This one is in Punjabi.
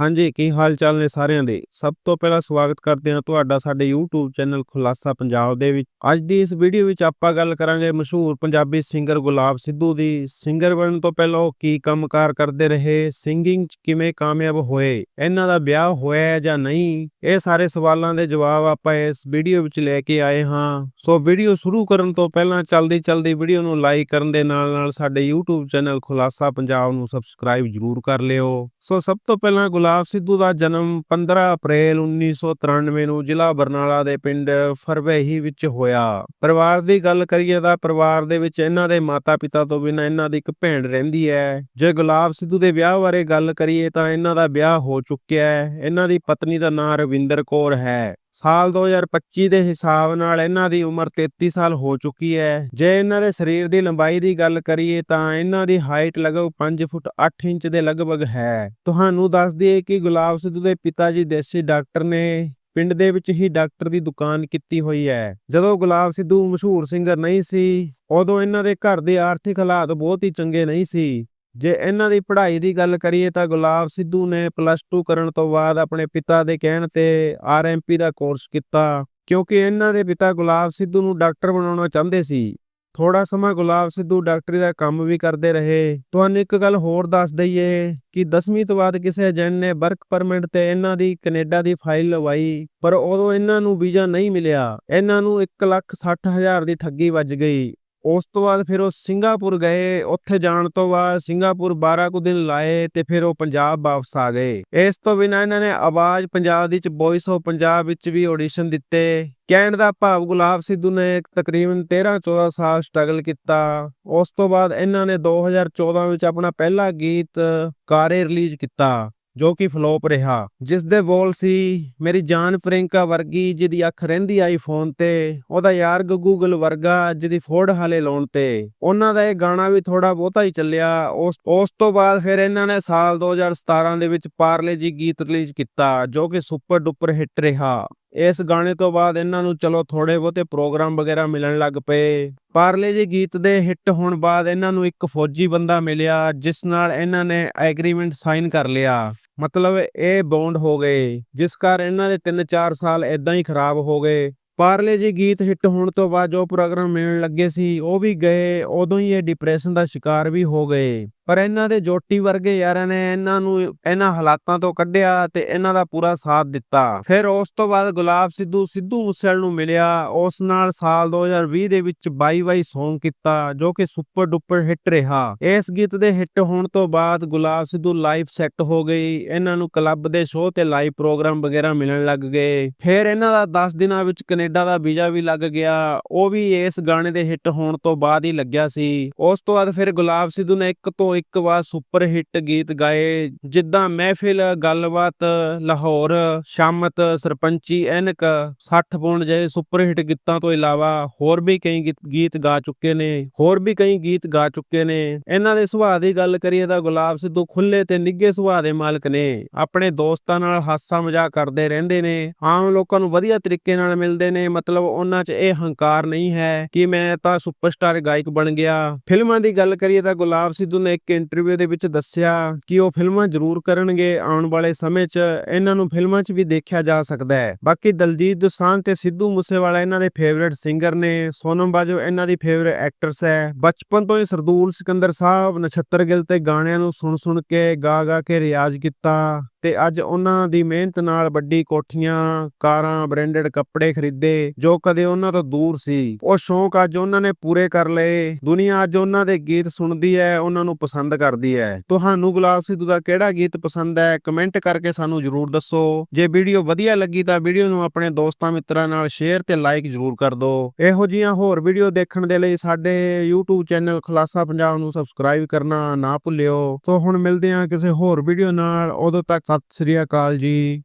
ਹਾਂਜੀ, ਕੀ ਹਾਲ ਚਾਲ ਨੇ ਸਾਰਿਆਂ ਦੇ? ਸਭ ਤੋਂ ਪਹਿਲਾਂ ਸਵਾਗਤ ਕਰਦੇ ਹਾਂ ਤੁਹਾਡਾ ਸਾਡੇ YouTube ਚੈਨਲ ਖੁਲਾਸਾ ਪੰਜਾਬ ਦੇ ਵਿੱਚ। ਅੱਜ ਦੀ ਇਸ ਵੀਡੀਓ ਵਿੱਚ ਆਪਾਂ ਗੱਲ ਕਰਾਂਗੇ ਮਸ਼ਹੂਰ ਪੰਜਾਬੀ ਸਿੰਗਰ ਗੁਲਾਬ ਸਿੱਧੂ ਦੀ। ਸਿੰਗਰ ਬਣਨ ਤੋਂ ਪਹਿਲਾਂ ਉਹ ਕੀ ਕੰਮਕਾਰ ਕਰਦੇ ਰਹੇ? ਸਿੰਗਿੰਗ 'ਚ ਕਿਵੇਂ ਕਾਮਯਾਬ ਹੋਏ? ਇਹਨਾਂ ਦਾ ਵਿਆਹ ਹੋਇਆ ਜਾਂ ਨਹੀਂ? ਇਹ ਸਾਰੇ ਸਵਾਲਾਂ ਦੇ ਜਵਾਬ ਆਪਾਂ ਇਸ ਵੀਡੀਓ ਵਿੱਚ ਲੈ ਕੇ ਆਏ ਹਾਂ। ਸੋ ਵੀਡੀਓ ਸ਼ੁਰੂ ਕਰਨ ਤੋਂ ਪਹਿਲਾਂ ਚਲਦੀ ਚਲਦੀ ਵੀਡੀਓ ਨੂੰ ਲਾਈਕ ਕਰਨ ਦੇ ਨਾਲ ਨਾਲ ਸਾਡੇ YouTube ਚੈਨਲ ਖੁਲਾਸਾ ਪੰਜਾਬ ਨੂੰ ਸਬਸਕ੍ਰਾਈਬ ਜਰੂਰ ਕਰ ਲਿਓ। ਸੋ ਸਭ ਤੋਂ ਪਹਿਲਾਂ ਗੁਲਾਬ ਸਿੱਧੂ ਦਾ ਜਨਮ 15 ਅਪ੍ਰੈਲ 1993 ਨੂੰ ਜ਼ਿਲ੍ਹਾ ਬਰਨਾਲਾ ਦੇ ਪਿੰਡ ਫਰਵੇਹੀ ਵਿੱਚ ਹੋਇਆ। ਪਰਿਵਾਰ ਦੀ ਗੱਲ ਕਰੀਏ ਤਾਂ ਪਰਿਵਾਰ ਦੇ ਵਿੱਚ ਇਹਨਾਂ ਦੇ ਮਾਤਾ-ਪਿਤਾ ਤੋਂ ਬਿਨਾਂ ਇਹਨਾਂ ਦੀ ਇੱਕ ਭੈਣ ਰਹਿੰਦੀ ਹੈ। ਜੇ ਗੁਲਾਬ ਸਿੱਧੂ ਦੇ ਵਿਆਹ ਬਾਰੇ ਗੱਲ ਕਰੀਏ ਤਾਂ ਇਹਨਾਂ ਦਾ ਵਿਆਹ ਹੋ ਚੁੱਕਿਆ ਹੈ। ਇਹਨਾਂ ਦੀ ਪਤਨੀ ਦਾ ਨਾਂ ਰਵਿੰਦਰ ਕੌਰ ਹੈ। ਸਾਲ 2025 ਦੇ ਹਿਸਾਬ ਨਾਲ ਇਹਨਾਂ ਦੀ ਉਮਰ 33 ਸਾਲ ਹੋ ਚੁੱਕੀ ਹੈ। ਜੇ ਇਹਨਾਂ ਦੇ ਸਰੀਰ ਦੀ ਲੰਬਾਈ ਦੀ ਗੱਲ ਕਰੀਏ ਤਾਂ ਇਹਨਾਂ ਦੀ ਹਾਈਟ ਲਗਭਗ 5 ਫੁੱਟ 8 ਇੰਚ ਦੇ ਲਗਭਗ ਹੈ। ਤੁਹਾਨੂੰ ਦੱਸ ਦਈਏ ਕਿ ਗੁਲਾਬ ਸਿੱਧੂ ਦੇ ਪਿਤਾ ਜੀ ਦੇਸੀ ਡਾਕਟਰ ਨੇ ਪਿੰਡ ਦੇ ਵਿੱਚ ਹੀ ਡਾਕਟਰ ਦੀ ਦੁਕਾਨ ਕੀਤੀ ਹੋਈ ਹੈ। ਜਦੋਂ ਗੁਲਾਬ ਸਿੱਧੂ ਮਸ਼ਹੂਰ ਸਿੰਗਰ ਨਹੀਂ ਸੀ, ਉਦੋਂ ਇਹਨਾਂ ਦੇ ਘਰ ਦੇ ਆਰਥਿਕ ਹਾਲਾਤ ਬਹੁਤ ਹੀ ਚੰਗੇ ਨਹੀਂ ਸੀ। ਜੇ ਇਹਨਾਂ ਦੀ ਪੜ੍ਹਾਈ ਦੀ ਗੱਲ ਕਰੀਏ ਤਾਂ ਗੁਲਾਬ ਸਿੱਧੂ ਨੇ ਪਲੱਸ 2 ਕਰਨ ਤੋਂ ਬਾਅਦ ਆਪਣੇ ਪਿਤਾ ਦੇ ਕਹਿਣ ਤੇ ਆਰਐਮਪੀ ਦਾ ਕੋਰਸ ਕੀਤਾ, ਕਿਉਂਕਿ ਇਹਨਾਂ ਦੇ ਪਿਤਾ ਗੁਲਾਬ ਸਿੱਧੂ ਨੂੰ ਡਾਕਟਰ ਬਣਾਉਣਾ ਚਾਹੁੰਦੇ ਸੀ। ਥੋੜਾ ਸਮਾਂ ਗੁਲਾਬ ਸਿੱਧੂ ਡਾਕਟਰੀ ਦਾ ਕੰਮ ਵੀ ਕਰਦੇ ਰਹੇ। ਤੁਹਾਨੂੰ ਇੱਕ ਗੱਲ ਹੋਰ ਦੱਸ ਦਈਏ ਕਿ 10ਵੀਂ ਤੋਂ ਬਾਅਦ ਕਿਸੇ ਏਜੰਟ ਨੇ ਵਰਕ ਪਰਮਿਟ ਤੇ ਇਹਨਾਂ ਦੀ ਕੈਨੇਡਾ ਦੀ ਫਾਈਲ ਲਵਾਈ, ਪਰ ਉਦੋਂ ਇਹਨਾਂ ਨੂੰ ਵੀਜ਼ਾ ਨਹੀਂ ਮਿਲਿਆ। ਇਹਨਾਂ ਨੂੰ 160000 ਦੀ ਠੱਗੀ ਵੱਜ ਗਈ। ਉਸ ਤੋਂ ਬਾਅਦ ਫਿਰ ਉਹ ਸਿੰਗਾਪੁਰ ਗਏ, ਉੱਥੇ ਜਾਣ ਤੋਂ ਬਾਅਦ ਸਿੰਗਾਪੁਰ 12 ਕੁ ਦਿਨ ਲਾਏ ਤੇ ਫਿਰ ਉਹ ਪੰਜਾਬ ਵਾਪਸ ਆ ਗਏ। ਇਸ ਤੋਂ ਬਿਨਾਂ ਇਹਨਾਂ ਨੇ ਆਵਾਜ਼ ਪੰਜਾਬ ਦੀ ਚ ਵੌਇਸ ਆਫ ਪੰਜਾਬ ਵਿੱਚ ਵੀ ਆਡੀਸ਼ਨ ਦਿੱਤੇ। ਕਹਿਣ ਦਾ ਭਾਵ ਗੁਲਾਬ ਸਿੱਧੂ ਨੇ ਤਕਰੀਬਨ 13-14 ਸਾਲ ਸਟਰਗਲ ਕੀਤਾ। ਉਸ ਤੋਂ ਬਾਅਦ ਇਹਨਾਂ ਨੇ 2014 ਵਿੱਚ ਆਪਣਾ ਪਹਿਲਾ ਗੀਤ ਕਾਰੇ ਰਿਲੀਜ਼ ਕੀਤਾ। ਜੋ ਕਿ ਫਲੋਪ ਰਿਹਾ। ਜਿਸ ਦੇ ਬੋਲ ਸੀ, ਮੇਰੀ ਜਾਨ ਪ੍ਰਿੰਕਾ ਵਰਗੀ ਜਿਹਦੀ ਅੱਖ ਰਹਿੰਦੀ ਆਈਫੋਨ ਤੇ, ਉਹਦਾ ਯਾਰ ਗੱਗੂ ਵਰਗਾ ਜਿਹਦੀ ਫੋੜ ਹਾਲੇ ਲਾਉਣ ਤੇ। ਉਹਨਾਂ ਦਾ ਇਹ ਗਾਣਾ ਵੀ ਥੋੜਾ ਬਹੁਤਾ ਹੀ ਚੱਲਿਆ। ਉਸ ਉਸ ਤੋਂ ਬਾਅਦ ਫਿਰ ਇਹਨਾਂ ਨੇ ਸਾਲ 2017 ਦੇ ਵਿੱਚ ਪਾਰਲੇ ਜੀ ਗੀਤ ਰਿਲੀਜ਼ ਕੀਤਾ, ਜੋ ਕਿ ਸੁਪਰ ਡੁਪਰ ਹਿੱਟ ਰਿਹਾ। ਇਸ ਗਾਣੇ ਤੋਂ ਬਾਅਦ ਇਹਨਾਂ ਨੂੰ ਚਲੋ ਥੋੜੇ ਬਹੁਤੇ ਪ੍ਰੋਗਰਾਮ ਵਗੈਰਾ ਮਿਲਣ ਲੱਗ ਪਏ। ਪਾਰਲੇ ਜੀ ਗੀਤ ਦੇ ਹਿੱਟ ਹੋਣ ਬਾਅਦ ਇਹਨਾਂ ਨੂੰ ਇੱਕ ਫੌਜੀ ਬੰਦਾ ਮਿਲਿਆ, ਜਿਸ ਨਾਲ ਇਹਨਾਂ ਨੇ ਐਗਰੀਮੈਂਟ ਸਾਈਨ ਕਰ ਲਿਆ। ਮਤਲਬ ਇਹ ਬੌਂਡ ਹੋ ਗਏ, ਜਿਸ ਕਾਰਨ ਇਹਨਾਂ ਦੇ 3-4 ਸਾਲ ਇਦਾਂ ਹੀ ਖਰਾਬ ਹੋ ਗਏ। ਪਾਰਲੇ ਜੀ ਗੀਤ ਹਿੱਟ ਹੋਣ ਤੋਂ ਬਾਅਦ ਜੋ ਪ੍ਰੋਗਰਾਮ ਮਿਲਣ ਲੱਗੇ ਸੀ, ਉਹ ਵੀ ਗਏ, ਉਦੋਂ ਹੀ ਇਹ ਡਿਪਰੈਸ਼ਨ ਦਾ ਸ਼ਿਕਾਰ ਵੀ ਹੋ ਗਏ। ਪਰ ਇਹਨਾਂ ਦੇ ਜੋਟੀ ਵਰਗੇ ਯਾਰਾਂ ਨੇ ਇਹਨਾਂ ਨੂੰ, ਇਹਨਾਂ ਹਾਲਾਤਾਂ ਤੋਂ ਕੱਢਿਆ ਤੇ ਇਹਨਾਂ ਦਾ ਪੂਰਾ ਸਾਥ ਦਿੱਤਾ। ਫਿਰ ਉਸ ਤੋਂ ਬਾਅਦ ਗੁਲਾਬ ਸਿੱਧੂ ਸਿੱਧੂ ਮੂਸੇਵਾਲ ਨੂੰ ਮਿਲਿਆ। ਉਸ ਨਾਲ ਸਾਲ 2020 ਦੇ ਵਿੱਚ 22 Song ਕੀਤਾ, ਜੋ ਕਿ ਸੁਪਰ ਡੁਪਰ ਹਿੱਟ ਰਿਹਾ। ਇਸ ਗੀਤ ਦੇ ਹਿੱਟ ਹੋਣ ਤੋਂ ਬਾਅਦ ਗੁਲਾਬ ਸਿੱਧੂ ਲਾਈਵ ਸੈੱਟ ਹੋ ਗਈ। ਇਹਨਾਂ ਨੂੰ ਕਲੱਬ ਦੇ ਸ਼ੋਅ ਤੇ ਲਾਈਵ ਪ੍ਰੋਗਰਾਮ ਵਗੈਰਾ ਮਿਲਣ ਲੱਗ ਗਏ। ਫਿਰ ਇਹਨਾਂ ਦਾ 10 ਦਿਨਾਂ ਵਿੱਚ ਕੈਨੇਡਾ ਦਾ ਵੀਜ਼ਾ ਵੀ ਲੱਗ ਗਿਆ। ਉਹ ਵੀ ਇਸ ਗਾਣੇ ਦੇ ਹਿੱਟ ਹੋਣ ਤੋਂ ਬਾਅਦ ਹੀ ਲੱਗਿਆ ਸੀ। ਉਸ ਤੋਂ ਬਾਅਦ ਫਿਰ ਗੁਲਾਬ ਸਿੱਧੂ ਨੇ ਇੱਕ ਤੋਂ ਇੱਕ ਵਾਰ ਸੁਪਰ ਹਿੱਟ ਗੀਤ ਗਾਏ, ਜਿੱਦਾਂ ਮਹਿਫਿਲ, ਗੱਲਬਾਤ, ਲਾਹੌਰ, ਸ਼ਾਮਤ, ਸਰਪੰਚੀ, ਐਨਕ 60 ਪੌਂਡ ਜਿਹੇ ਸੁਪਰ ਹਿੱਟ ਗੀਤਾਂ ਤੋਂ ਇਲਾਵਾ ਹੋਰ ਵੀ ਕਈ ਗੀਤ- ਗਾ ਚੁੱਕੇ ਨੇ, ਹੋਰ ਵੀ ਕਈ ਗੀਤ ਗਾ ਚੁੱਕੇ ਨੇ। ਇਹਨਾਂ ਦੇ ਸੁਭਾਅ ਦੀ ਗੱਲ ਕਰੀਏ ਤਾਂ ਗੁਲਾਬ ਸਿੱਧੂ ਖੁੱਲੇ ਤੇ ਨਿੱਘੇ ਸੁਭਾਅ ਦੇ ਮਾਲਕ ਨੇ, ਆਪਣੇ ਦੋਸਤਾਂ ਨਾਲ ਹਾਸਾ ਮਜ਼ਾਕ ਕਰਦੇ ਰਹਿੰਦੇ ਨੇ, ਆਮ ਲੋਕਾਂ ਨੂੰ ਵਧੀਆ ਤਰੀਕੇ ਨਾਲ ਮਿਲਦੇ ਨੇ, ਮਤਲਬ ਉਹਨਾਂ 'ਚ ਇਹ ਹੰਕਾਰ ਨਹੀਂ ਹੈ ਕਿ ਮੈਂ ਤਾਂ ਸੁਪਰਸਟਾਰ ਗਾਇਕ ਬਣ ਗਿਆ। ਫਿਲਮਾਂ ਦੀ ਗੱਲ ਕਰੀਏ ਤਾਂ ਗੁਲਾਬ ਸਿੱਧੂ ਨੇ ਇੱਕ ਇੰਟਰਵਿਊ ਦੇ ਵਿੱਚ ਦੱਸਿਆ ਕਿ ਉਹ ਫਿਲਮਾਂ ਜ਼ਰੂਰ ਕਰਨਗੇ ਆਉਣ ਵਾਲੇ ਸਮੇਂ 'ਚ। ਇਹਨਾਂ ਨੂੰ ਫਿਲਮਾਂ 'ਚ ਵੀ ਦੇਖਿਆ ਜਾ ਸਕਦਾ ਹੈ। ਬਾਕੀ ਦਲਜੀਤ ਦੋਸਾਂਝ ਤੇ ਸਿੱਧੂ ਮੂਸੇਵਾਲਾ ਇਹਨਾਂ ਦੇ ਫੇਵਰਿਟ ਸਿੰਗਰ ਨੇ। ਸੋਨਮ ਬਾਜਵਾ ਇਹਨਾਂ ਦੀ ਫੇਵਰਿਟ ਐਕਟਰਸ ਹੈ। ਬਚਪਨ ਤੋਂ ਹੀ ਸਰਦੂਲ ਸਿਕੰਦਰ ਸਾਹਿਬ, ਨਛੱਤਰ ਗਿੱਲ ਤੇ ਗਾਣਿਆਂ ਨੂੰ ਸੁਣ ਸੁਣ ਕੇ ਗਾ ਗਾ ਕੇ ਰਿਆਜ਼ ਕੀਤਾ। ਤੇ ਅੱਜ ਉਹਨਾਂ ਦੀ ਮਿਹਨਤ ਨਾਲ ਵੱਡੀ ਕੋਠੀਆਂ, ਕਾਰਾਂ ਬ੍ਰਾਂਡਡ ਕੱਪੜੇ ਖਰੀਦੇ, ਜੋ ਕਦੇ ਉਹਨਾਂ ਤੋਂ ਦੂਰ ਸੀ। ਉਹ ਸ਼ੌਂਕ ਅੱਜ ਉਹਨਾਂ ਨੇ ਪੂਰੇ ਕਰ ਲਏ। ਦੁਨੀਆ ਅੱਜ ਉਹਨਾਂ ਦੇ ਗੀਤ ਸੁਣਦੀ ਹੈ। ਉਹਨਾਂ ਨੂੰ ਪਸੰਦ ਪਸੰਦ ਕਰਦੀ ਹੈ। ਤੁਹਾਨੂੰ ਗੁਲਾਬ ਸਿੱਧੂ ਦਾ ਕਿਹੜਾ ਗੀਤ ਪਸੰਦ ਹੈ? ਕਮੈਂਟ ਕਰਕੇ ਸਾਨੂੰ ਜਰੂਰ ਦੱਸੋ। ਜੇ ਵੀਡੀਓ ਵਧੀਆ ਲੱਗੀ ਤਾਂ ਵੀਡੀਓ ਨੂੰ ਆਪਣੇ ਦੋਸਤਾਂ ਮਿੱਤਰਾਂ ਨਾਲ ਸ਼ੇਅਰ ਤੇ ਲਾਈਕ ਜਰੂਰ ਕਰ ਦਿਓ। ਇਹੋ ਜੀਆਂ ਹੋਰ ਵੀਡੀਓ ਦੇਖਣ ਦੇ ਲਈ ਸਾਡੇ YouTube ਚੈਨਲ ਖਲਾਸਾ ਪੰਜਾਬ ਨੂੰ ਸਬਸਕ੍ਰਾਈਬ ਕਰਨਾ ਨਾ ਭੁੱਲਿਓ। ਸੋ ਹੁਣ ਮਿਲਦੇ ਹਾਂ ਕਿਸੇ ਹੋਰ ਵੀਡੀਓ ਨਾਲ। ਉਦੋਂ ਤੱਕ ਸਤਿ ਸ੍ਰੀ ਅਕਾਲ ਜੀ।